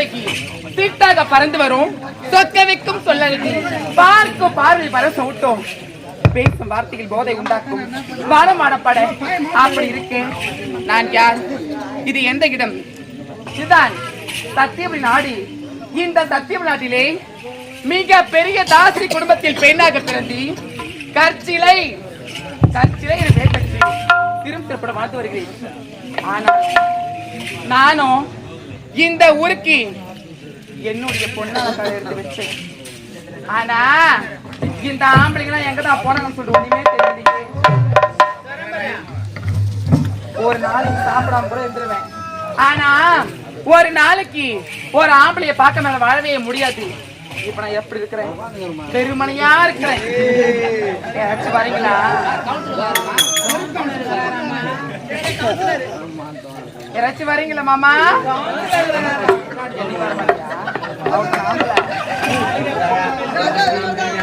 கண்ணழகி சீட்டாக பறந்து வரும். சொக்க வைக்கும் சொல்லழகி பார்க்கும் பார்வை வர சவுட்டோம். பேசும் வார்த்தைகள் போதை உண்டாக்கும். வானமாடப்பட அப்படி இருக்கேன். நான் யார்? இது எந்த இடம்? இதுதான் சத்தியபுரி நாடு. இந்த சத்தியம் நாட்டிலே மிக பெரிய தாசி குடும்பத்தில் பெண்ணாக பிறந்தி கற்சிலை கற்சிலை திரும்ப திருப்பட வாழ்த்து வருகிறேன். ஆனால் நானும் இந்த ஊருக்கு என்னுடைய பொண்ணு எடுத்து வச்சேன். ஆனா இந்த ஆம்பளைங்களாம் எங்க தான் போனாங்கன்னு சொல்லிட்டு ஒண்ணுமே தெரியலையே. ஒரு நாளைக்கு சாப்பிடாம கூட இருந்துருவேன். ஆனா ஒரு நாளைக்கு ஒரு ஆம்பளைய பார்க்க மேல வாழவே முடியாது. இப்ப நான் எப்படி இருக்கிறேன்? பெருமனையா இருக்கிறேன். வரீங்களா? யாராச்சும் வரீங்களா மாமா?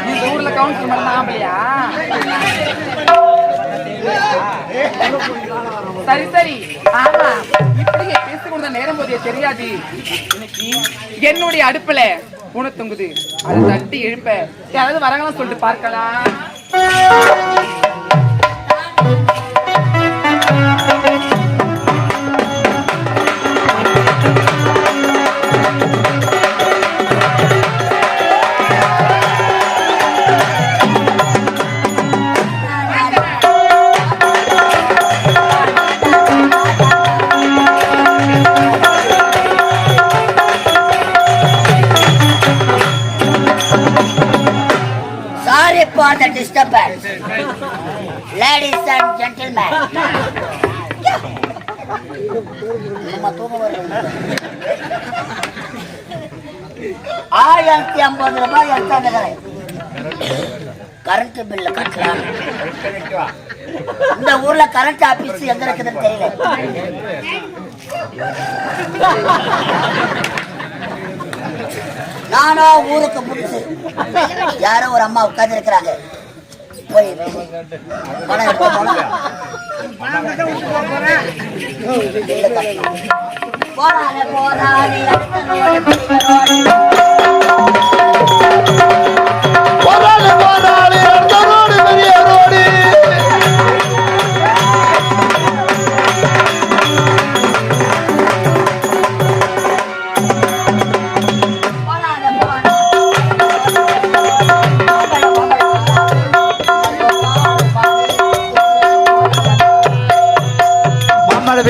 இந்த ஊர்ல கவுன்சில் மட்டும் ஆம்பளையா சரி சரி. ஆமா இப்படியே பேசிக் நேரம் போதே தெரியாது. இன்னைக்கு என்னுடைய அடுப்புல பூனை தொங்குது. அதை தட்டி எழுப்ப. யாராவது வரங்களாம் சொல்லிட்டு பார்க்கலாம். ஆயிரத்தி ஐம்பது ரூபாய் எடுத்தாந்துக்கிறேன் கரண்ட் பில்லு கட்டலாம் இந்த ஊர்ல கரண்ட் ஆபீஸ் எங்க இருக்குதுன்னு தெரியல. நானா ஊருக்கு முடிச்சு யாரோ ஒரு அம்மா உட்கார்ந்து இருக்கிறாங்க போய் பணம் எடுத்து போனா போறானே போராடி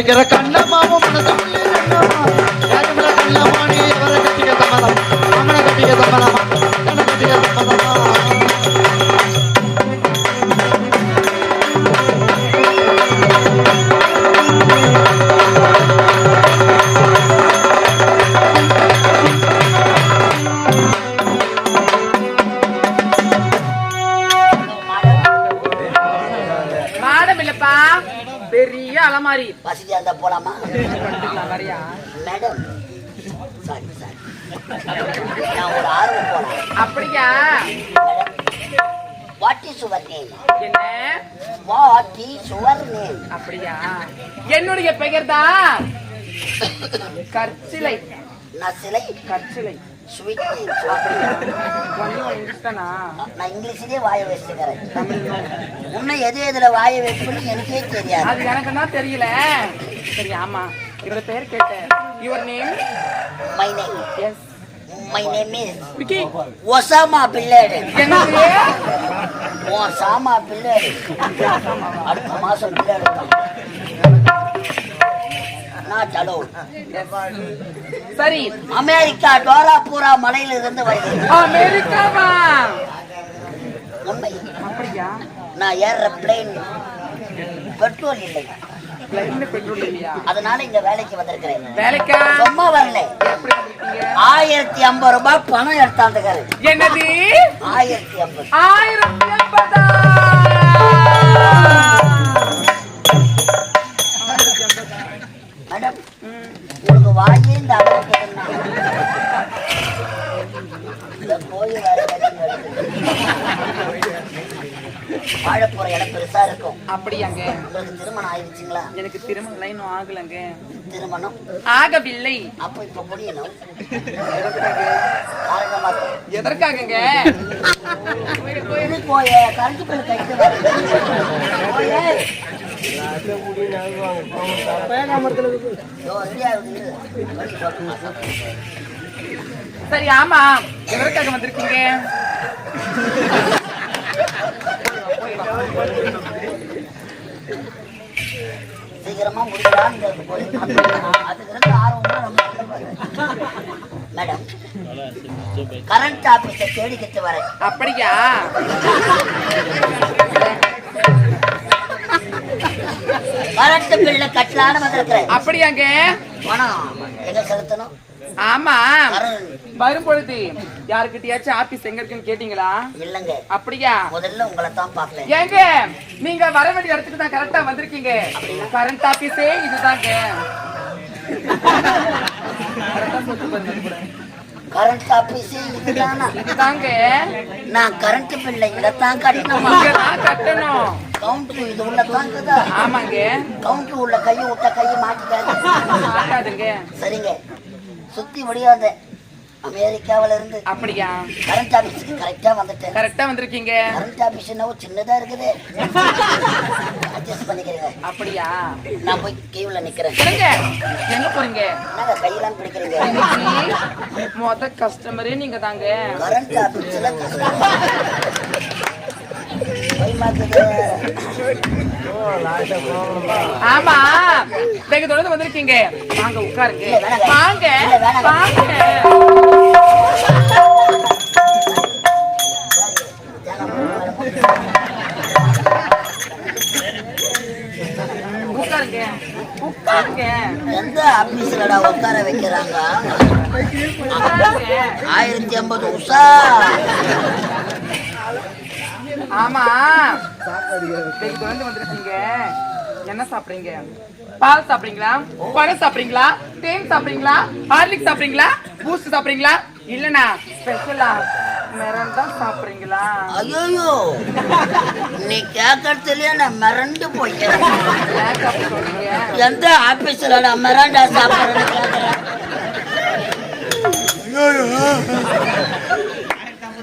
Que era. அலமாரி வசதியா இருந்தா போலாமா? மேடம் சாரி சாரி நான் ஒரு ஆர்வம் போனேன் அப்படியா? வாட் இஸ் யுவர் நேம் என்ன? வாட் இஸ் யுவர் நேம் அப்படியா? என்னுடைய பெயர் தான் கற்சிலை. நான் சிலை கற்சிலை. ஸ்வீட் நான் இங்கிலீஷ்லயே வாய வச்சுக்கிறேன். உன்னை எது எதுல வாய வைக்கணும்னு எனக்கே தெரியாது. அது எனக்கு தான் தெரியல. சரி ஆமா. இவர பேர் கேட்டேன் your name my name yes my name is Vicky. Osama பிள்ளைடு. என்னது? ஒசாமா பிள்ளைடு. அடுத்த மாசம் பிள்ளைடு நான் சலோ சரி அமெரிக்கா டோராபூரா மலையில இருந்து வருகிறேன். அமெரிக்காவா? உண்மை. அப்படியா? நான் ஏறுற பிளேன் பெட்ரோல் இல்லை. அதனால இங்க வேலைக்கு வந்திருக்கிறேன். சும்மா வரல. ஆயிரத்தி ஐம்பது ரூபாய் பணம் எடுத்தாந்துக்காரு என்னது? ஆயிரத்தி ஐம்பது. ஆயிரத்தி எண்பதா வாங்கி இந்த அமெரிக்கா இந்த கோயில் வேலை கட்டி வருது. வாழ போற இடம் பெருசா இருக்கும் அப்படியாங்க. உங்களுக்கு திருமணம் ஆயிடுச்சுங்களா எனக்கு திருமணம் இன்னும் ஆகலங்க. திருமணம் ஆகவில்லை அப்ப இப்ப முடியணும். எதற்காகங்க போய கரண்ட் பில் கைக்கு சரி ஆமா. எதற்காக வந்திருக்கீங்க? சீக்கிரமா முடிக்கலாம்னு போய் அதுக்கு ஆர்வமா ரொம்ப. மேடம் கரண்ட் ஆபீஸ தேடிக்கிட்டு வரேன். அப்படியா? கரண்ட் பில்ல கட்டலான்னு வந்திருக்கிறேன். அப்படியாங்க? பணம் எங்க செலுத்தணும்? ஆமா. வரும் பொழுது யாருக்கிட்டயாச்சும் ஆபீஸ் எங்க இருக்குன்னு கேட்டீங்களா? இல்லைங்க. அப்படியா? முதல்ல உங்களை தான் பார்ப்பேன் ஏங்க நீங்க வர வேண்டிய இடத்துக்கு தான் கரெக்டா வந்திருக்கீங்க. கரண்ட் ஆபீஸே இதுதாங்க. கரண்ட் ஆபீஸ் இதுதானா? இதுதாங்க. நான் கரண்ட் பில்ல இங்கத்தான் கட்டணுமா? இங்கதான் கட்டணும். கவுண்டர் இது உள்ள தாங்குதா ஆமாங்க. கவுண்டர் உள்ள கையை விட்ட கையை மாட்டிக்காது ஆகாதுங்க சரிங்க. சுத்தி முடியாத அமெரிக்காவில இருந்து அப்படியா? கரண்ட் ஆபீஸ்க்கு கரெக்டா வந்துட்டேன். கரெக்டா வந்திருக்கீங்க. கரண்ட் ஆபீஸ் என்னவோ சின்னதா இருக்குது. அட்ஜஸ்ட் பண்ணிக்கிறேங்க. அப்படியா? நான் போய் கீவுல நிக்கிறேன். எங்க போறீங்க? என்னங்க கையெல்லாம் பிடிக்கிறீங்க? இன்னைக்கு மொத கஸ்டமரே நீங்க தாங்க கரண்ட் ஆபீஸ்ல. ஆமா. வெகு தொடர்ந்து வந்திருக்கீங்க. வாங்க உட்காருங்க. வாங்க. வாங்க. உட்காருங்க. உட்காருங்க. எந்த ஆபீஸ்லடா உட்கார வைக்கிறாங்க? ஆயிரத்தி ஐம்பது உஷா ஆமா வெகு தொடர்ந்து வந்திருக்கீங்க என்ன சாப்பிடுறீங்க? பால் சாப்பிடுறீங்களா? பழம் சாப்பிடுறீங்களா? தேன் சாப்பிடுறீங்களா? ஹார்லிக் சாப்பிடுறீங்களா? பூஸ்ட் சாப்பிடுறீங்களா? இல்லனா ஸ்பெஷலா தான் சாப்பிடுறீங்களா? ஐயோ நீ கேட்கறதுலயே நான் மிரண்டு சொல்றீங்க எந்த ஆபீஸ்லடா மிரண்டா சாப்பிடுறேன்னு கேட்கறேன்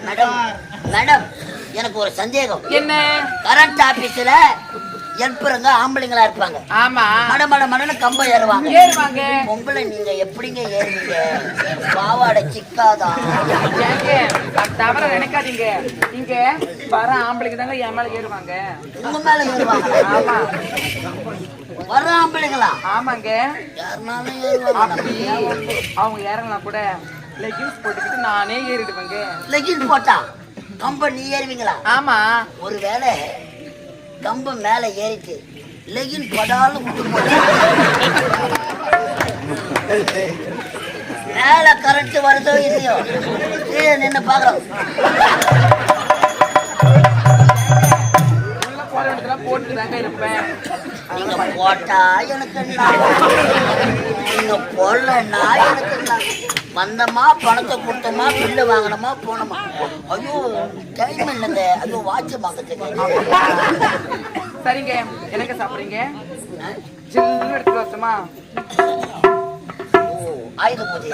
மேடம் மேடம் எனக்கு ஒரு சந்தேகம். என்ன? கரண்ட் ஆபீஸ்ல ஹெல்ப்பருங்க ஆம்பளைங்களா இருப்பாங்க. ஆமா. மட மட மடன்னு கம்பம் ஏறுவாங்க. ஏறுவாங்க. பொம்பளை நீங்க எப்படிங்க ஏறுவீங்க? பாவாடை சிக்காதா? தவிர நினைக்காதீங்க. இங்க வர ஆம்பளைக்கு தாங்க என் மேல ஏறுவாங்க. உங்க மேல ஏறுவாங்க. ஆமா. வர்ற ஆம்பளைங்களா? ஆமாங்க. யாருனாலும் ஏறுவாங்க. அவங்க ஏறலாம் கூட. லெகின்ஸ் போட்டுக்கிட்டு நானே ஏறிடுவேங்க. லெகின் போட்டா? கம்பம் நீ ஏறுவீங்களா ஆமா ஒருவேளை கம்பம் மேல ஏறிட்டு லெகின் படாலும் விட்டு போச்சு. மேல கரண்ட் வருதோ இல்லையோ கீழே நின்னு பாக்குறோம் உள்ள போற இடத்துல போட்டு தாங்க இருப்பேன் நீங்க போட்டா எனக்கு என்ன? நீங்க போடலன்னா எனக்கு என்ன? வந்தமா பணத்தை கொடுத்தோமா பில்லு வாங்கினோமா போனோமா? ஐயோ டைம் இல்லைங்க. ஐயோ வாட்ச் பார்க்கறதுக்கு சரிங்க. என்னங்க சாப்பிடுறீங்க? ஜில்லுன்னு எடுத்து ஓ, ஆயுத பூஜை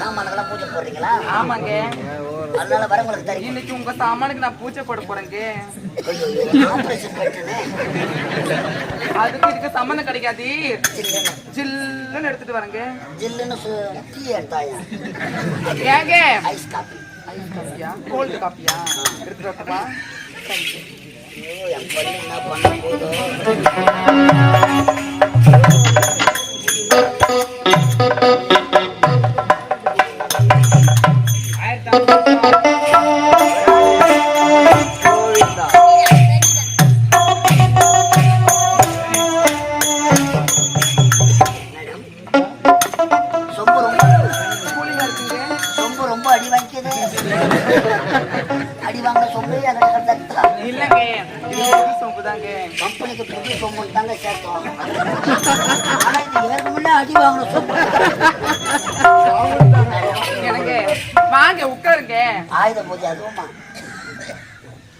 சாமானுக்கெல்லாம் பூஜை போடுறீங்களா? ஆமாங்க. அதனால வரவங்களுக்கு தெரியும். இன்னைக்கு உங்க சாமானுக்கு நான் பூஜை போட போறேங்க அதுக்கு இதுக்கு சம்மந்தம் கிடைக்காது. ஜில்லுன்னு எடுத்துட்டு வரேங்க ஜில்லுன்னு டீ எடுத்தாயா? ஏங்க ஐஸ் காப்பி ஐஸ் கோல்டு காப்பியா? எடுத்துட்டு வரட்டுமா? ஐயோ என் பொண்ணு என்ன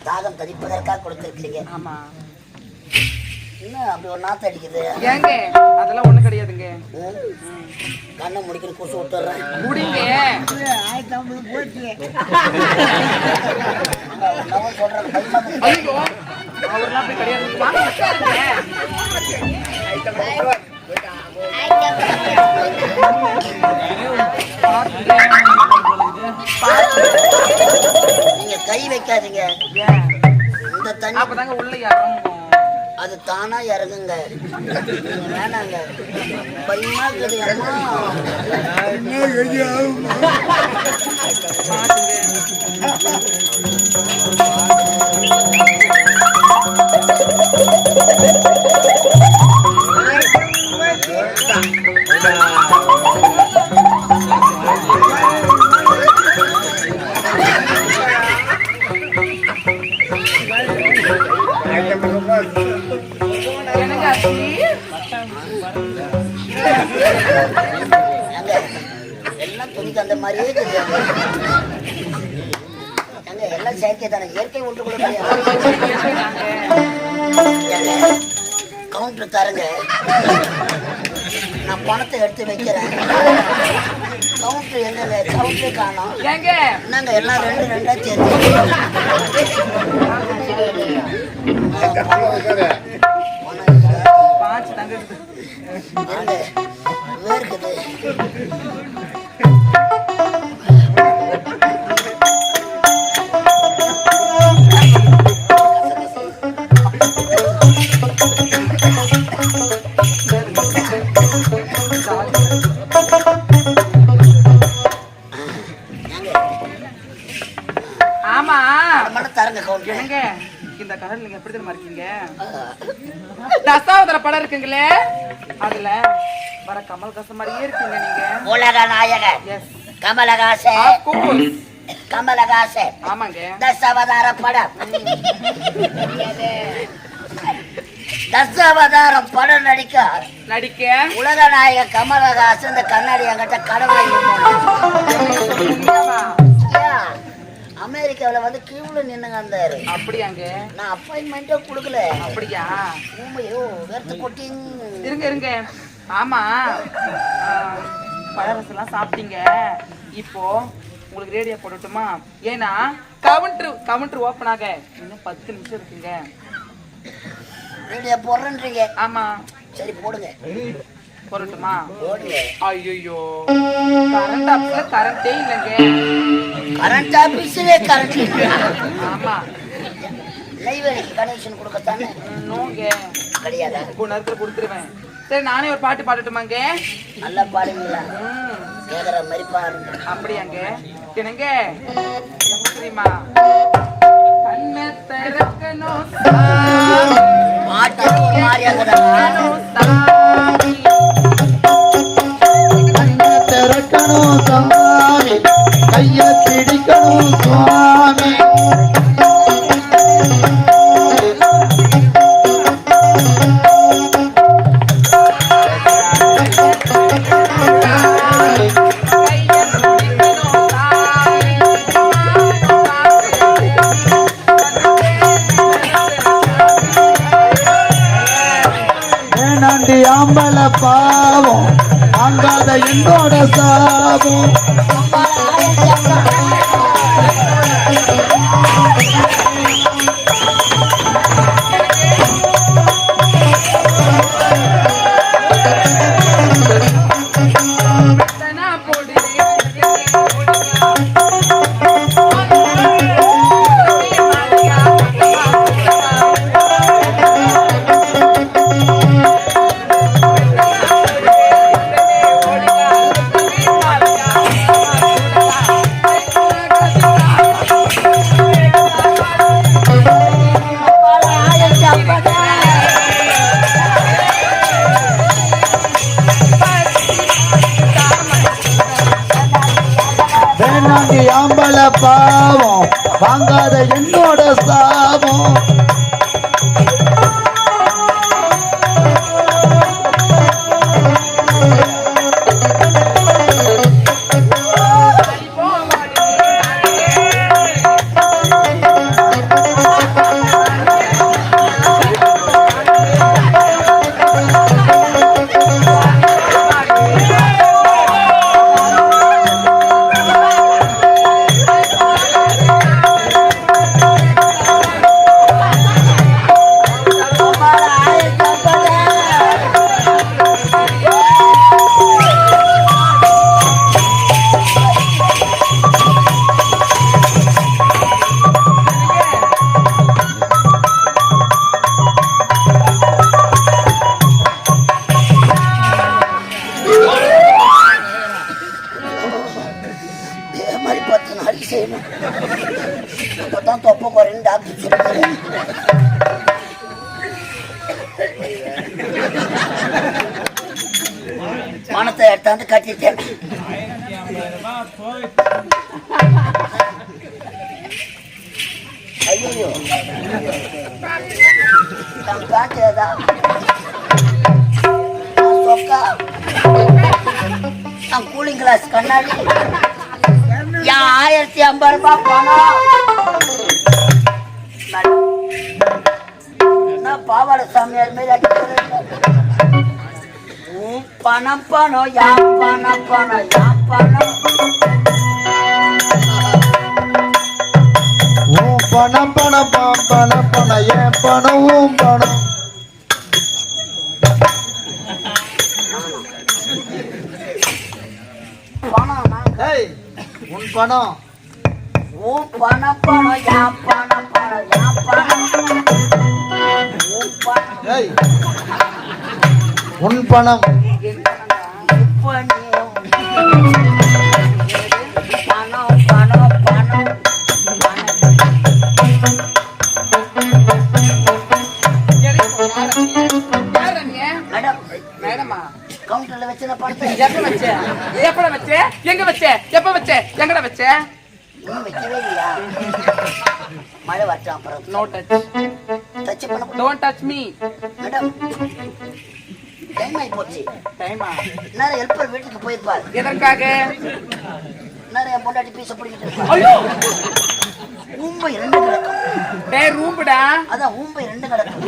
தாகம்? தரிப்பதற்காக கொடுத்துருக்கீங்க ஆமா. இன்னும் அப்படி ஒரு நாத்து அடிக்குது? ஏங்க அதெல்லாம் ஒண்ணு கிடையாதுங்க. கண்ணை முடிக்கணும் கொசு விட்டுறேன் முடிங்க. பயமா இருக்கு. ஐயோ அவர்லாம் அப்படி கிடையாது. நீங்க கை வைக்காதீங்க? இந்த தண்ணி அப்பதாங்க உள்ள இறங்கும். அது தானா இறங்குங்க. வேணாங்க. பயமா இருக்குது மாதிரியே இருக்குது. ஏங்க, எல்லாம் செயற்கை தானே இயற்கை ஒன்று கூட கிடையாது. கவுண்டர் தரங்க நான் பணத்தை எடுத்து வைக்கிறேன். கவுண்டர் எங்கங்க கவுண்டர் காணோம். என்னங்க எல்லாம் ரெண்டு ரெண்டா சேர்த்து. இருக்குது. இருக்குங்களே? அதுல வர கமல் கச மாதிரியே இருக்கீங்க நீங்க. உலக நாயகன் எஸ் கமலஹாசன் கமலஹாசன். ஆமாங்க. தசாவதார படம் தசாவதாரம் படம் நடிக்க. நடிக்க. உலக நாயக கமலஹாசன் இந்த கண்ணாடி என்கிட்ட கடவுளை? அமெரிக்காவில் வந்து கியூல நின்னுங்க இருந்தாரு அப்படியாங்க நான் அப்பாயின்மெண்ட்டே கொடுக்கல. அப்படியா? உண்மையோ வேர்த்து கொட்டிங். இருங்க இருங்க. ஆமா. பழரசெல்லாம் சாப்பிட்டீங்க. இப்போ உங்களுக்கு ரேடியோ போடட்டுமா? ஏன்னா கவுண்டர் கவுண்டர் ஓப்பன் ஆக. இன்னும் பத்து நிமிஷம் இருக்குங்க. ரேடியோ போடுறேன்றீங்க. ஆமா. சரி போடுங்க. போடுங்க ஐயோ கரண்ட் ஆஃப்ல கரண்டே இல்லைங்க. கரண்ட் ஆபீஸ்லயே கரண்ட் ஆமா. நெய்வேலிக்கு கனெக்ஷன் கொடுக்கத்தானே? நோங்க. கிடையாதா? இப்போ நேரத்துல கொடுத்துருவேன். சரி நானே ஒரு பாட்டு பாடட்டுமாங்க? நல்லா பாடுவீங்களா ம். கேக்குற மாதிரி பாருங்க அப்படியாங்க. என்னங்க? தெரியுமா? கண்ணை திறக்கணும் பாட்டு ஒரு மாதிரியா செய்யணும் இப்பதான் தொப்பை குறைன்னு டாக்டர் சொல்லுங்க பணத்தை எடுத்தாந்து கட்டிட்டேன். ஐயோ நான் காட்டுறதா சொக்கா. நான் கூலிங் கிளாஸ் கண்ணாடி. ஆயிரத்தி ஐம்பது ரூபாய் பணம். நான் சாமியார் மாரி பணம் பணம் யா பணம் பணம் யா பணம் பணம் பணம் பணம் பணம் ஏன் பணம்? பணம். உன் பணம் பணம் யா பணம் பணம். யா பணம். பணம் உன் பணம். அப்புறம் நோ டச் தச்சு பண்ண don't touch me madam time ஆகி போச்சு. டைமா நேரம் ஹெல்ப்பர் வீட்டுக்கு போயிருப்பார். எதற்காக? நேரம் என் பொண்டாட்டி பீச பிடிக்கிட்டு இருப்பார் ஐயோ! ஊம்பை ரெண்டு கிடக்கும். டேய் ரூம்புடா. அதான் ஊம்பை ரெண்டு கிடக்கும்.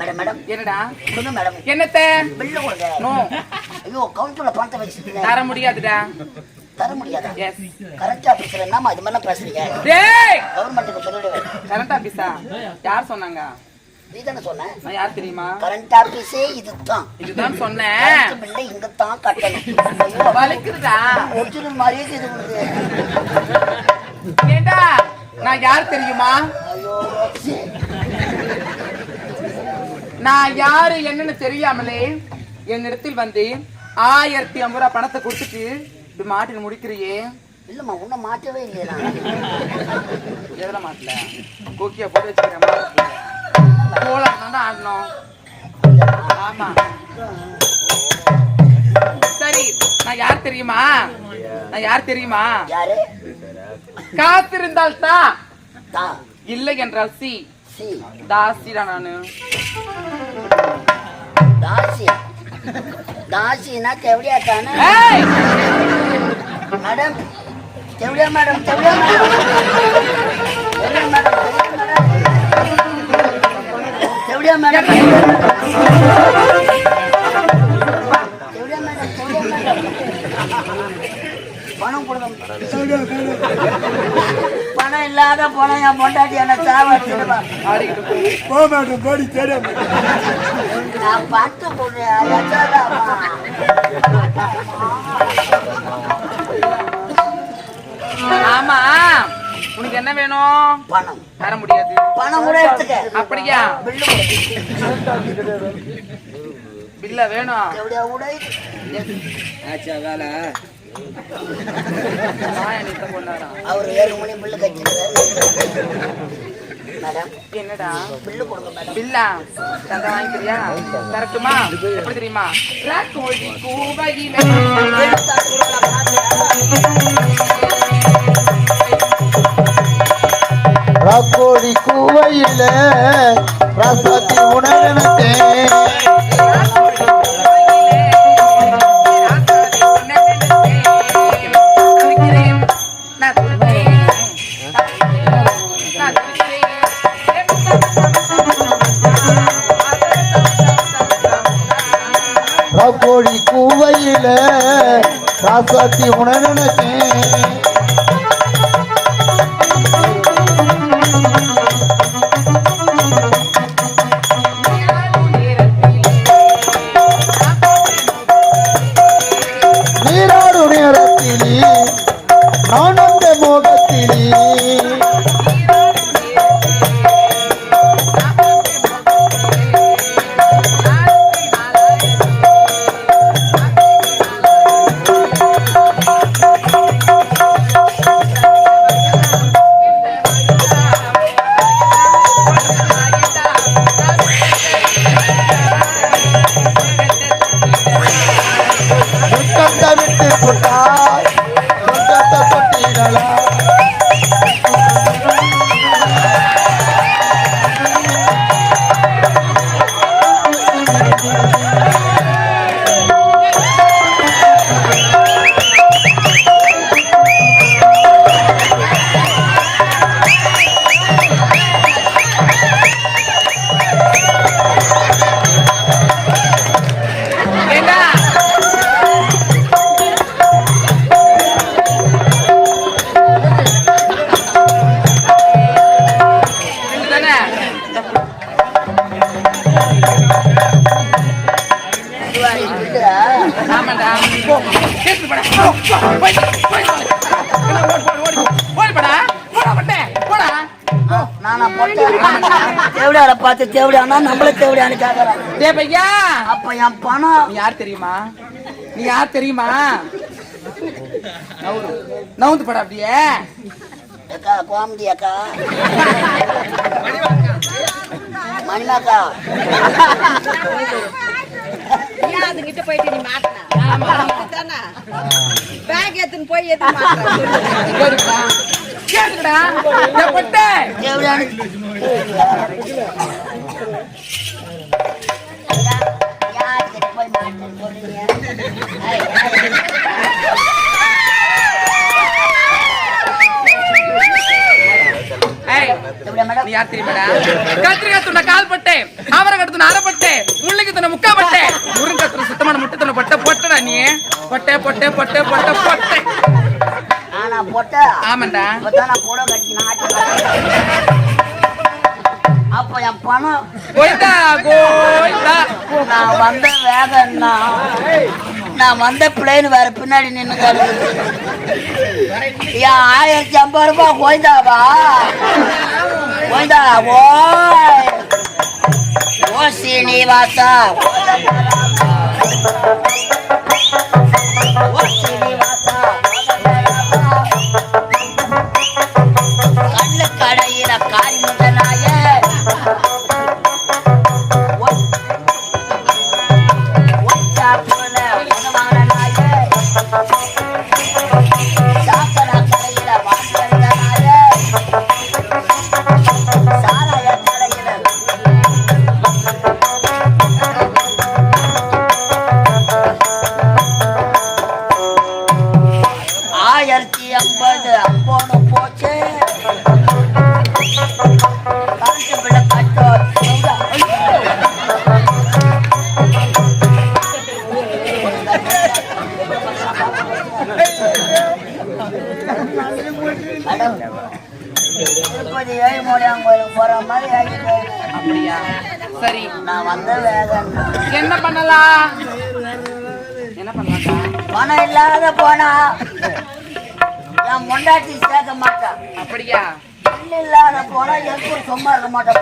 Madam madam. என்னடா? கொடுங்க மேடம். என்னத்த? பில்ல கொடுங்க. நோ ஐயோ கவுண்டர்ல பணத்தை வச்சுட்டீங்க தர முடியாதுடா. தர முடியாதா? கரண்ட் ஆபீஸ்ல என்னமா இது மாதிரி பேசுறீங்க. கவர்மெண்ட்டுக்கு சொல்லிடுவேன் கரண்ட் ஆபீஸா யார் சொன்னாங்க? நீ தானே நான் யார் தெரியுமா? கரண்ட் ஆபீஸே இதுதான். இதுதான் சொன்னேன் கட்டணும். ஐயோ, வலிக்குதுடா. ஒரிஜினல் மாதிரியே இது உங்களுக்கு ஏண்டா? நான் யார் தெரியுமா. நான் யாரு என்னன்னு தெரியாமலே என்னிடத்தில் வந்து ஆயிரத்தி ஐம்பது ரூபாய் பணத்தை கொடுத்துட்டு இப்படி மாட்டின்னு முடிக்கிறியே? இல்லம்மா உன்னை மாற்றவே இல்லையா நான். எதுல மாட்டல? கோக்கியா போட்டு வச்சுக்கிறேன் கோலம் தான் ஆடணும். ஆமா. சரி நான் யார் தெரியுமா? நான் யார் தெரியுமா? தான் தா. இல்லை என்றால் சி. தாசிடா நானு. தாசியா தாசினா தெவடியா தானே? மேடம் தெவடியா மேடம் தெவடியா மேடம். தெவடியா மேடம் பணம் கொடுங்க. பணம் இல்லாத பணம் என் பொண்டாட்டி என்ன போ. நான் பார்த்து போடுறேன். ஆமா. உனக்கு என்ன வேணும்? பணம். தர முடியாது. பணம் கூட எடுத்துக்க. அப்படியா? பில்லு வேணும். எப்படியா வாயை நிறுத்த கொண்டாடா. அவர் ஏழு பில்லு என்னடா? பில்லு கொடுங்க மேடம். பில்லா? தந்த வாங்கிக்கிறியா? தரட்டுமா? எப்படி தெரியுமா? ராக்கோழி கூவையில ரசத்தி உணவனத்தே ராக்கோழி கூவையில ரசத்தி உணவனத்தே பார்த்து தேவடியானா நம்மள தேவடியான்னு கேக்குறான் டேய் பையா. அப்ப என் பணம் நீ யார் தெரியுமா? நீ யார் தெரியுமா? நவுந்து பட அப்படியே. அக்கா கோமதி அக்கா. மணிமாக்கா. ஏன் அதுங்கிட்ட போயிட்டு நீ மாட்டினா? எடுத்துன்னு போய் எதுக்கு மாட்டுற? கேளுடா டேய் பட்டே தேவடியானு யார்கிட்ட போய் மாட்டேன்னு சொல்றீங்க ஏய், ஏய். ஏய் தேவடியா மேடம் நீ யார் தெரியுமாடா கத்திரிக்காய் துண்ண கால் பட்டே அவரை கடுத்து அரை பட்டே பட்டே பட்டை பொட்டை பொட்டை. ஆனா போட்டா ஆமாண்டா. புடவை கட்டி நாட்டு அப்ப என் பணம். நான் வந்த வேகம்னா நான் வந்த பிளேன் வேற பின்னாடி நின்று கிடக்குது என் ஆயிரத்தி ஐம்பது ரூபாய் கோய்ந்தாவா கோய்ந்தா ஓ சீனிவாசா. ஓ சீனிவாசா. சும்மா இருக்க மாட்டேன்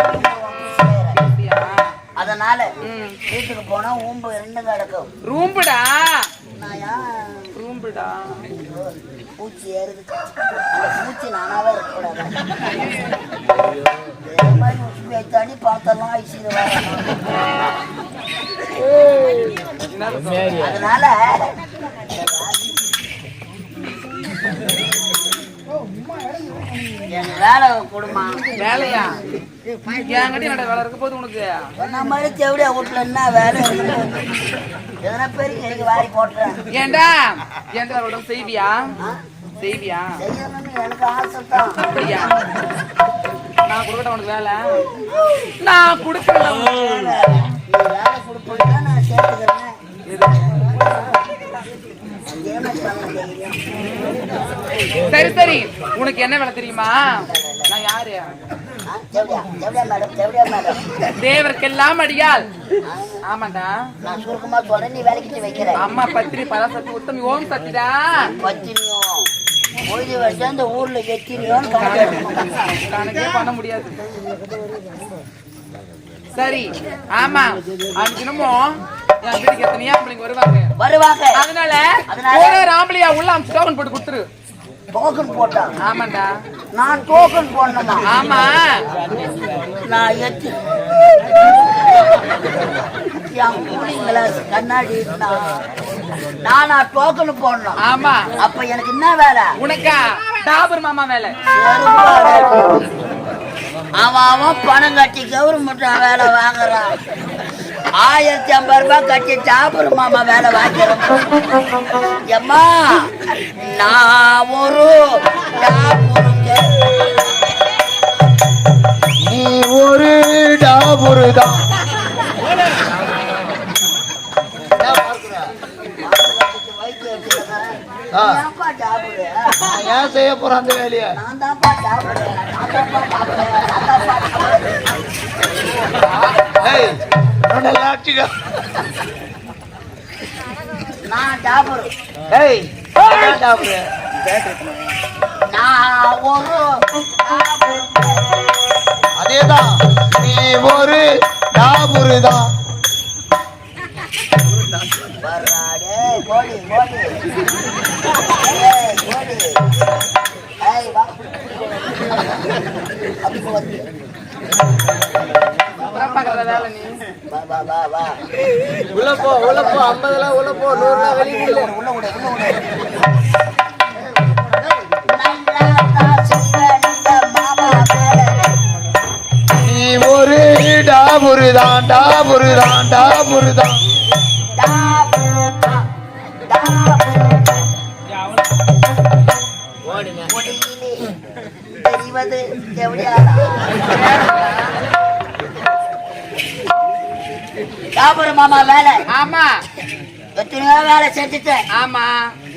அப்படியா? அதனால வீட்டுக்கு போனா ஊம்பு ரெண்டு கிடக்கும். ரூம்புடா? ரூம்புடா? பூச்சி ஏறுது. அந்த பூச்சி நானாவே இருக்கக்கூடாது. தனி பார்த்தெல்லாம் ஐசியில் அதனால வேலை கொடுமா வேலையா? என்கிட்ட வேலை இருக்க போது உனக்கு. மாதிரி தேவடியா வீட்டுல என்ன வேலை? எதனா பேருக்கு எனக்கு வாரி போட்டுறேன். ஏண்டா? செய்வியா? செய்வியா? எனக்கு ஆசை தான். அப்படியா? நான் கொடுக்கட்ட உனக்கு வேலை? நான். நீ வேலை கொடுப்பீங்கன்னா நான் சேர்த்துக்கிறேன். சரி சரி. உனக்கு என்ன வேலை தெரியுமா? நான் யாரு? தேவருக்கெல்லாம் அடியாள். ஆமாண்டா. நான் சுருக்கமா சொல்றேன் நீ வேலைக்கு வைக்கிறேன் அம்மா பத்திரி பராசக்தி உத்தமி ஓம் சக்திடா. பத்தினியும் வருஷம் இந்த ஊர்ல எத்தினியோன்னு கணக்கே பண்ண முடியாது. சரி ஆமா. அஞ்சு தினமும் வீட்டுக்கு எத்தனையா பிள்ளைங்க வருவாங்க. வருவாங்க. அதனால? ஒரு ராம்பளியா உள்ள அஞ்சு டோக்கன் போட்டு கொடுத்துரு. டோக்கன் போட்டான் ஆமாண்டா. நான் டோக்கன் போடணுமா? ஆமா. நான் எத்தி என் கூலிங் கிளாஸ் கண்ணாடி நான் நானா டோக்கன் போடணும். ஆமா. அப்ப எனக்கு என்ன வேலை? உனக்கா? டாபர் மாமா வேலை. அவன் அவன் பணம் கட்டி கவர்மெண்ட் வேலை வாங்குறான். ஆயிரத்தி ஐம்பது ரூபாய் கட்டி சாப்பிடு மாமா வேலை வாங்கிறோம் எம்மா நான் ஒரு. நீ ஒரு டாபுரு தான் ஏன் செய்ய போறேன் அந்த வேலையை. நான். நான் டாபுரு. தான்ப்பா டாபுரு. நான் டாபுரு டாபுரு ஒரு அதேதான். நீ ஒரு டாபுருதான். வர்றாடே கோழி உள்ள போ உள்ள போ ஐம்பதுலாம் உள்ள போ உள்ள உள்ள விடு. நல்லா தான் மாமா வேலை. நீ டாபுரு மாமா வேலை. ஆமா. எத்தனையோ வேலை செஞ்சுட்டேன். ஆமா.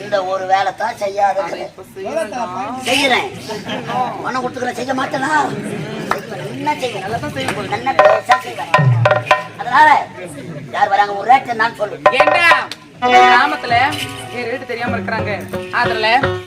இந்த ஒரு வேலை தான் செய்யாத செய்யறேன். பணம் கொடுத்துக்கிறேன். செய்ய மாட்டேனா. என்ன செய்வேன்? நல்லா பேசா செய்வேன் அதனால யார் வராங்க ஒரு ரேட்டு நான் சொல்லு. ஏண்டா? கிராமத்துல ரேட்டு தெரியாம இருக்கிறாங்க? அதுல